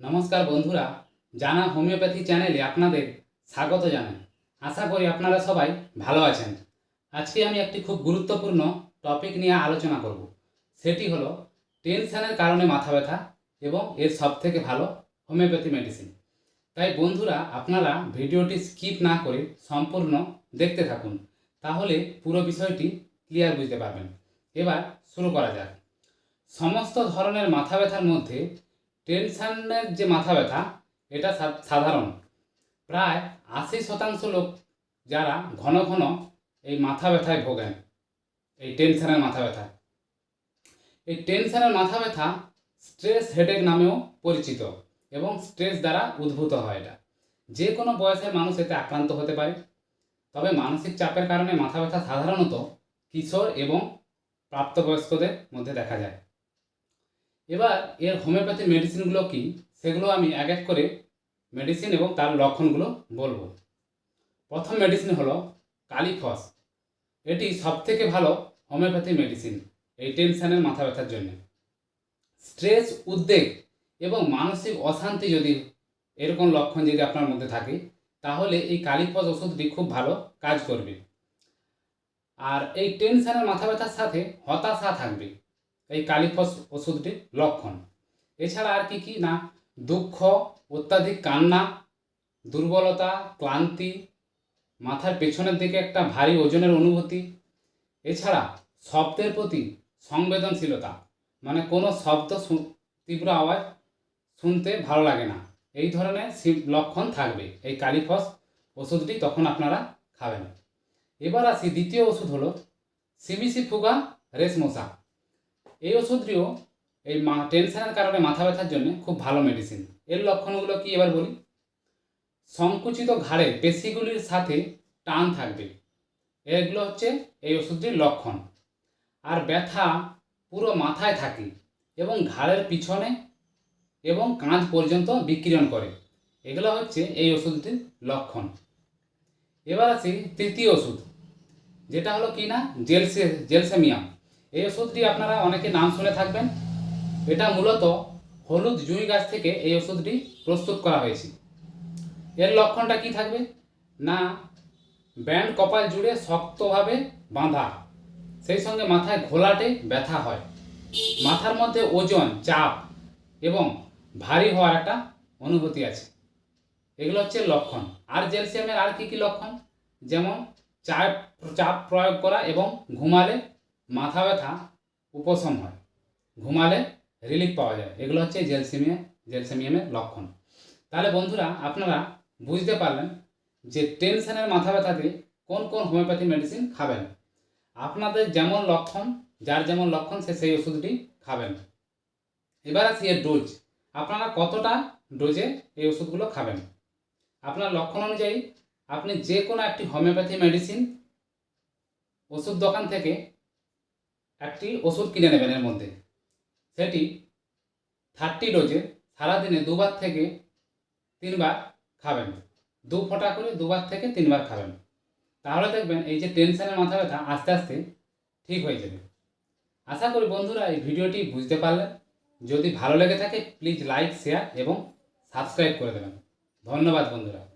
নমস্কার বন্ধুরা, জানা হোমিওপ্যাথি চ্যানেলে আপনাদের স্বাগত জানাই। আশা করি আপনারা সবাই ভালো আছেন। আজকে আমি একটি খুব গুরুত্বপূর্ণ টপিক নিয়ে আলোচনা করব। সেটি হলো টেনশনের কারণে মাথা ব্যথা এবং এর সবথেকে ভালো হোমিওপ্যাথি মেডিসিন তাই বন্ধুরা, আপনারা ভিডিওটি স্কিপ না করে সম্পূর্ণ দেখতে থাকুন। তাহলে পুরো বিষয়টি ক্লিয়ার বুঝতে পারবেন। এবার শুরু করা যাক। সমস্ত ধরনের মাথা ব্যথার মধ্যে টেনশনের যে মাথা ব্যথা, এটা সাধারণ। প্রায় আশি শতাংশ লোক যারা ঘন ঘন এই মাথা ব্যথায় ভোগেন, এই টেনশনের মাথা ব্যথা। এই টেনশনের মাথা ব্যথা স্ট্রেস হেডেক নামেও পরিচিত এবং স্ট্রেস দ্বারা উদ্ভূত হয় এটা। যে কোনো বয়সের মানুষ এতে আক্রান্ত হতে পারে। তবে মানসিক চাপের কারণে মাথা ব্যথা সাধারণত কিশোর এবং প্রাপ্তবয়স্কদের মধ্যে দেখা যায়। এবার এর হোমিওপ্যাথি মেডিসিনগুলো কি? সেগুলো আমি এক এক করে মেডিসিন এবং তার লক্ষণগুলো বলব। প্রথম মেডিসিন হলো কালিফস। এটি সবথেকে ভালো হোমিওপ্যাথি মেডিসিন এই টেনশনের মাথা ব্যথার জন্য। স্ট্রেস উদ্বেগ এবং মানসিক অশান্তি যদি এরকম লক্ষণ যদি আপনার মধ্যে থাকে, তাহলে এই কালিফস ওষুধটি খুব ভালো কাজ করবে। আর এই টেনশনের মাথা ব্যথার সাথে হতাশা থাকবে। এই কালিফস ওষুধটির লক্ষণ। এছাড়া আর কি কি? না, দুঃখ, অত্যাধিক কান্না, দুর্বলতা, ক্লান্তি, মাথার পেছনের দিকে একটা ভারী ওজনের অনুভূতি। এছাড়া শব্দের প্রতি সংবেদনশীলতা মানে কোনো শব্দ তীব্র আওয়াজ শুনতে ভালো লাগে না। এই ধরনের লক্ষণ থাকবে। এই কালিফস ওষুধটি তখন আপনারা খাবেন। এবার আসি দ্বিতীয় ওষুধ হলো সিমিসি ফুগা রেশমশা এই ওষুধটিও এই মা, টেনশনের কারণে মাথা ব্যথার জন্য খুব ভালো মেডিসিন এর লক্ষণগুলো কি এবার বলি? সংকুচিত ঘাড়ে পেশিগুলির সাথে টান থাকবে। এগুলো হচ্ছে এই ওষুধটির লক্ষণ। আর ব্যথা পুরো মাথায় থাকে এবং ঘাড়ের পিছনে এবং কাঁধ পর্যন্ত বিকিরণ করে। এগুলো হচ্ছে এই ওষুধটির লক্ষণ। এবার আসি তৃতীয় ওষুধ, যেটা হলো কি না? জেলসে জেলসেমিয়াম এই ওষুধটি আপনারা অনেকে নাম শুনে থাকবেন। এটা মূলত হলুদ জুঁই গাছ থেকে এই ওষুধটি প্রস্তুত করা হয়েছে। এর লক্ষণটা কি থাকবে? না, ব্যান্ড কপাল জুড়ে শক্তভাবে বাঁধা। সেই সঙ্গে মাথায় ঘোলাটে ব্যথা হয়। মাথার মধ্যে ওজন, চাপ এবং ভারী হওয়ার একটা অনুভূতি আছে। এগুলো হচ্ছে লক্ষণ। আর জেলসিয়ামের আর কি কি লক্ষণ? যেমন চাপ চাপ প্রয়োগ করা এবং ঘুমালে মাথা ব্যথা, উপশম হয়। ঘুমালে রিলিফ পাওয়া যায়। এগুলো হচ্ছে জেলসিমিয়া জেলসেমিয়ামের লক্ষণ। তাহলে বন্ধুরা, আপনারা বুঝতে পারলেন যে টেনশনের মাথা ব্যথাতে কোন কোন হোমিওপ্যাথি মেডিসিন খাবেন। আপনাদের যেমন লক্ষণ, যার যেমন লক্ষণ, সে সেই ওষুধটি খাবেন। এবার আসি এর ডোজ আপনারা কতটা ডোজে এই ওষুধগুলো খাবেন? আপনার লক্ষণ অনুযায়ী আপনি যে কোনো একটি হোমিওপ্যাথি মেডিসিন ওষুধ দোকান থেকে একটি ওষুধ কিনে নেবেন এর মধ্যে। সেটি থার্টি ডোজে সারাদিনে দুবার থেকে তিনবার খাবেন। দু ফোঁটা করে দুবার থেকে তিনবার খাবেন। তাহলে দেখবেন এই যে টেনশনের মাথা ব্যথা আস্তে আস্তে ঠিক হয়ে যাবে। আশা করি বন্ধুরা এই ভিডিওটি বুঝতে পারলেন। যদি ভালো লেগে থাকে প্লিজ লাইক শেয়ার এবং সাবস্ক্রাইব করে দেবেন। ধন্যবাদ বন্ধুরা।